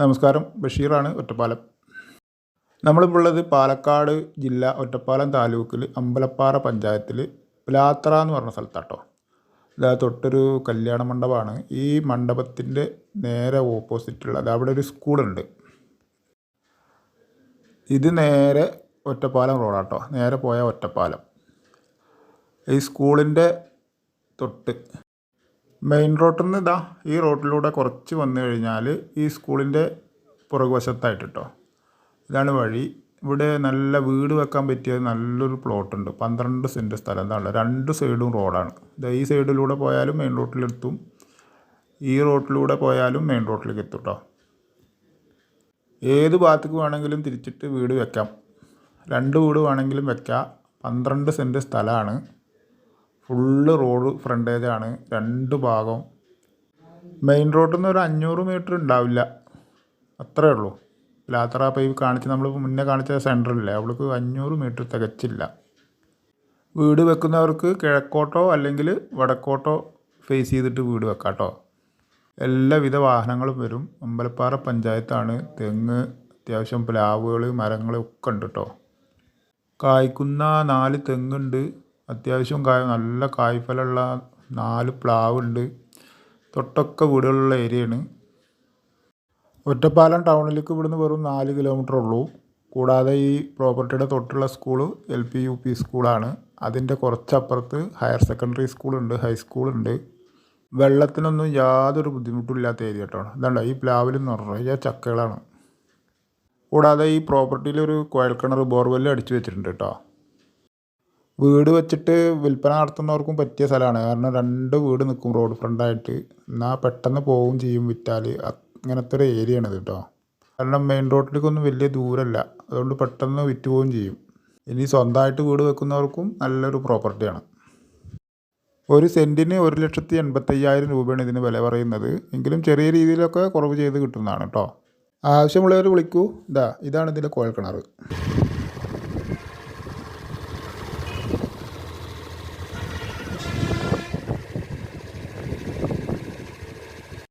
നമസ്കാരം. ബഷീറാണ് ഒറ്റപ്പാലം. നമ്മളിപ്പോൾ ഉള്ളത് പാലക്കാട് ജില്ല ഒറ്റപ്പാലം താലൂക്കിൽ അമ്പലപ്പാറ പഞ്ചായത്തിൽ പിലാത്ര എന്ന് പറഞ്ഞ സ്ഥലത്താട്ടോ. ഇതാ തൊട്ടൊരു കല്യാണ മണ്ഡപമാണ്. ഈ മണ്ഡപത്തിന്റെ നേരെ ഓപ്പോസിറ്റുള്ള അവിടെ ഒരു സ്കൂളുണ്ട്. ഇത് നേരെ ഒറ്റപ്പാലം റോഡാട്ടോ. നേരെ പോയ ഒറ്റപ്പാലം. ഈ സ്കൂളിന്റെ തൊട്ട് മെയിൻ റോട്ടിൽ നിന്ന് ഇതാ ഈ റോട്ടിലൂടെ കുറച്ച് വന്നു കഴിഞ്ഞാൽ ഈ സ്കൂളിന്റെ പുറകുവശത്തായിട്ട് കേട്ടോ ഇതാണ് വഴി. ഇവിടെ നല്ല വീട് വെക്കാൻ പറ്റിയ നല്ലൊരു പ്ലോട്ടുണ്ട് പന്ത്രണ്ട് സെന്റ് സ്ഥലം എന്താണ് രണ്ട് സൈഡും റോഡാണ് ഇതാ ഈ സൈഡിലൂടെ പോയാലും മെയിൻ റോട്ടിലെത്തും ഈ റോട്ടിലൂടെ പോയാലും മെയിൻ റോട്ടിലേക്ക് എത്തും കേട്ടോ ഏത് ഭാഗത്തേക്ക് വേണമെങ്കിലും തിരിച്ചിട്ട് വീട് വെക്കാം. രണ്ട് വീട് വേണമെങ്കിലും വെക്കാം. പന്ത്രണ്ട് സെന്റ് സ്ഥലമാണ്. ഫുള്ള് റോഡ് ഫ്രണ്ടേജാണ് രണ്ട് ഭാഗം മെയിൻ റോഡിൽ നിന്ന് ഒരു അഞ്ഞൂറ് മീറ്റർ ഉണ്ടാവില്ല. അത്രേ ഉള്ളൂ. ലാത്ര ഇപ്പോൾ ഈ കാണിച്ച് നമ്മൾ മുന്നേ കാണിച്ച സെന്ററില്ലേ അവൾക്ക് അഞ്ഞൂറ് മീറ്റർ തികച്ചില്ല. വീട് വെക്കുന്നവർക്ക് കിഴക്കോട്ടോ അല്ലെങ്കിൽ വടക്കോട്ടോ ഫേസ് ചെയ്തിട്ട് വീട് വെക്കാം കേട്ടോ എല്ലാവിധ വാഹനങ്ങളും വരും. അമ്പലപ്പാറ പഞ്ചായത്താണ്. തെങ്ങ് അത്യാവശ്യം പ്ലാവുകൾ മരങ്ങൾ ഒക്കെ ഉണ്ട് കേട്ടോ കായ്ക്കുന്ന നാല് തെങ്ങുണ്ട്. അത്യാവശ്യം കായ നല്ല കായ്ഫലമുള്ള നാല് പ്ലാവുണ്ട്. തൊട്ടൊക്കെ വീടുകളുള്ള ഏരിയയാണ്. ഒറ്റപ്പാലം ടൗണിലേക്ക് ഇവിടുന്ന് വെറും നാല് കിലോമീറ്റർ ഉള്ളൂ. കൂടാതെ ഈ പ്രോപ്പർട്ടിയുടെ തൊട്ടുള്ള school L P U P സ്കൂളാണ്. അതിന്റെ കുറച്ചപ്പുറത്ത് ഹയർ സെക്കൻഡറി സ്കൂളുണ്ട് ഹൈസ്കൂളുണ്ട് വെള്ളത്തിനൊന്നും യാതൊരു ബുദ്ധിമുട്ടും ഇല്ലാത്ത ഏരിയ കേട്ടോ. ഇതാണ്ട ഈ പ്ലാവിൽ നിറയെ ചക്കകളാണ്. കൂടാതെ ഈ പ്രോപ്പർട്ടിയിൽ ഒരു കുഴൽക്കിണർ ബോർവെല്ല് അടിച്ചു വെച്ചിട്ടുണ്ട് കേട്ടോ. വീട് വെച്ചിട്ട് വിൽപ്പന നടത്തുന്നവർക്കും പറ്റിയ സ്ഥലമാണ്. കാരണം രണ്ട് വീട് നിൽക്കും റോഡ് ഫ്രണ്ടായിട്ട് എന്നാൽ പെട്ടെന്ന് പോവുകയും ചെയ്യും വിറ്റാൽ. അങ്ങനത്തെ ഒരു ഏരിയ ആണ് കേട്ടോ കാരണം മെയിൻ റോഡിലേക്കൊന്നും വലിയ ദൂരമല്ല അതുകൊണ്ട് പെട്ടെന്ന് വിറ്റ് പോവുകയും ചെയ്യും. ഇനി സ്വന്തമായിട്ട് വീട് വെക്കുന്നവർക്കും നല്ലൊരു പ്രോപ്പർട്ടിയാണ് ഒരു സെന്റിന് ഒരു ലക്ഷത്തി എൺപത്തയ്യായിരം രൂപയാണ് ഇതിന് വില പറയുന്നത്. എങ്കിലും ചെറിയ രീതിയിലൊക്കെ കുറവ് ചെയ്ത് കിട്ടുന്നതാണ് കേട്ടോ ആവശ്യമുള്ളവർ വിളിക്കൂ. ഇതാ ഇതാണ് ഇതിന്റെ കോഴൽ കിണർ